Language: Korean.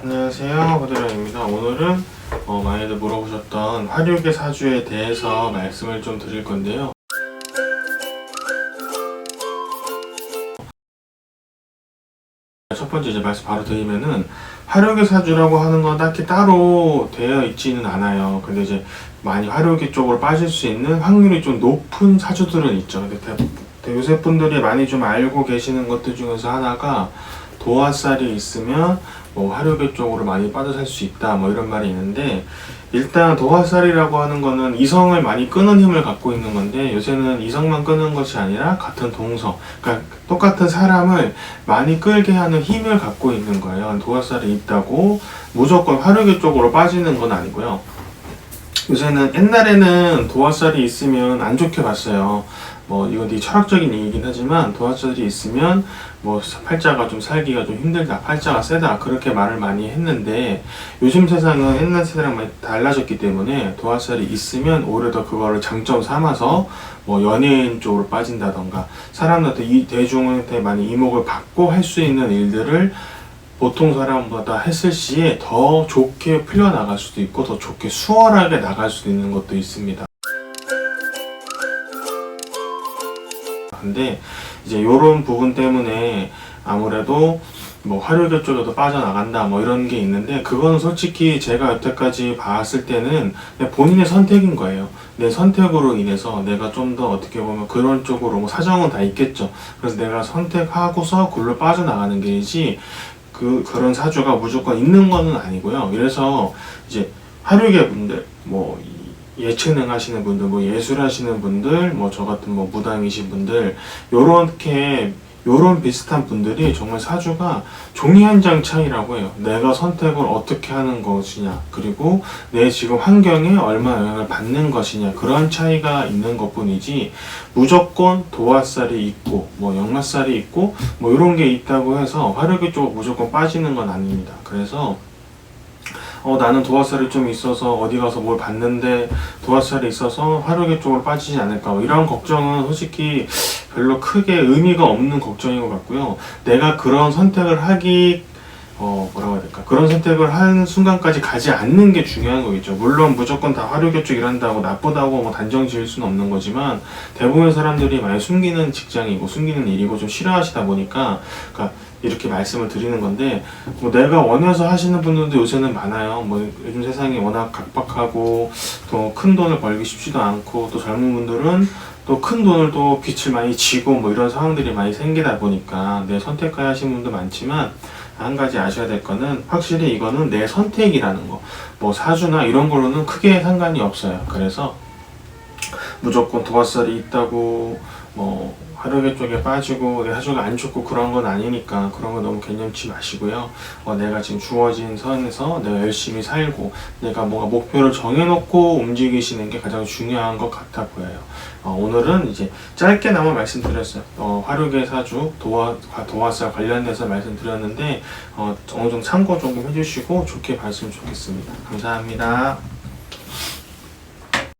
안녕하세요 호드랑입니다. 오늘은 어, 많이들 물어보셨던 화류계 사주에 대해서 말씀을 좀 드릴 건데요. 첫 번째 이제 말씀 바로 드리면은 화류계 사주라고 하는 건 딱히 따로 되어 있지는 않아요. 근데 이제 많이 화류계 쪽으로 빠질 수 있는 확률이 좀 높은 사주들은 있죠. 근데 요새 분들이 많이 좀 알고 계시는 것들 중에서 하나가 도화살이 있으면 뭐 화류계 쪽으로 많이 빠져 살 수 있다 뭐 이런 말이 있는데 일단 도화살이라고 하는 거는 이성을 많이 끄는 힘을 갖고 있는 건데 요새는 이성만 끄는 것이 아니라 같은 동성 그러니까 똑같은 사람을 많이 끌게 하는 힘을 갖고 있는 거예요 도화살이 있다고 무조건 화류계 쪽으로 빠지는 건 아니고요 요새는 옛날에는 도화살이 있으면 안 좋게 봤어요. 뭐 이건 되게 철학적인 얘기긴 하지만 도화살이 있으면 뭐 팔자가 좀 살기가 좀 힘들다, 팔자가 세다 그렇게 말을 많이 했는데 요즘 세상은 옛날 세대랑 많이 달라졌기 때문에 도화살이 있으면 오히려 더 그거를 장점 삼아서 뭐 연예인 쪽으로 빠진다던가 사람들한테 이 대중한테 많이 이목을 받고 할 수 있는 일들을 보통 사람보다 했을 시에 더 좋게 풀려나갈 수도 있고 더 좋게 수월하게 나갈 수도 있는 것도 있습니다. 근데 이제 이런 부분 때문에 아무래도 뭐 화류계 쪽에도 빠져나간다 뭐 이런 게 있는데 그거는 솔직히 제가 여태까지 봤을 때는 본인의 선택인 거예요. 내 선택으로 인해서 내가 좀 더 어떻게 보면 그런 쪽으로 뭐 사정은 다 있겠죠. 그래서 내가 선택하고서 굴로 빠져나가는 게이지 그 그런 사주가 무조건 있는 거는 아니고요. 그래서 이제 화류계 분들 뭐 이- 예체능 하시는 분들, 뭐 예술 하시는 분들, 뭐 저 같은 뭐 무당이신 분들 요렇게 요런 비슷한 분들이 정말 사주가 종이 한 장 차이라고 해요. 내가 선택을 어떻게 하는 것이냐, 그리고 내 지금 환경에 얼마 영향을 받는 것이냐, 그런 차이가 있는 것 뿐이지, 무조건 도화살이 있고, 뭐 역마살이 있고, 뭐 이런 게 있다고 해서 화력이 쪽 무조건 빠지는 건 아닙니다. 그래서 어, 나는 도화살이 좀 있어서 어디 가서 뭘 봤는데 도화살이 있어서 화력의 쪽으로 빠지지 않을까 뭐 이런 걱정은 솔직히 별로 크게 의미가 없는 걱정인 것 같고요. 내가 그런 선택을 하기 어 뭐라고 해야 될까 그런 선택을 하는 순간까지 가지 않는 게 중요한 거겠죠. 물론 무조건 다쪽 일한다고 나쁘다고 뭐 단정 지을 수는 없는 거지만 대부분의 사람들이 많이 숨기는 직장이고 숨기는 일이고 좀 싫어하시다 보니까 그러니까 이렇게 말씀을 드리는 건데 뭐 내가 원해서 하시는 분들도 요새는 많아요. 뭐 요즘 세상이 워낙 각박하고 또 큰 돈을 벌기 쉽지도 않고 또 젊은 분들은 또 큰 돈을 또 빚을 많이 지고 뭐 이런 상황들이 많이 생기다 보니까 내 선택하야 하시는 분도 많지만 한 가지 아셔야 될 거는 확실히 이거는 내 선택이라는 거. 뭐 사주나 이런 걸로는 크게 상관이 없어요. 그래서 무조건 도화살이 있다고 뭐 화력의 쪽에 빠지고 내 사주가 안 좋고 그런 건 아니니까 그런 거 너무 개념치 마시고요. 어, 내가 지금 주어진 선에서 내가 열심히 살고 내가 뭔가 목표를 정해놓고 움직이시는 게 가장 중요한 것 같아 보여요. 어, 오늘은 이제 짧게나마 말씀드렸어요. 어, 화력의 사주 도화 도화살 관련돼서 말씀드렸는데 어, 어느 정도 참고 조금 해주시고 좋게 봤으면 좋겠습니다. 감사합니다.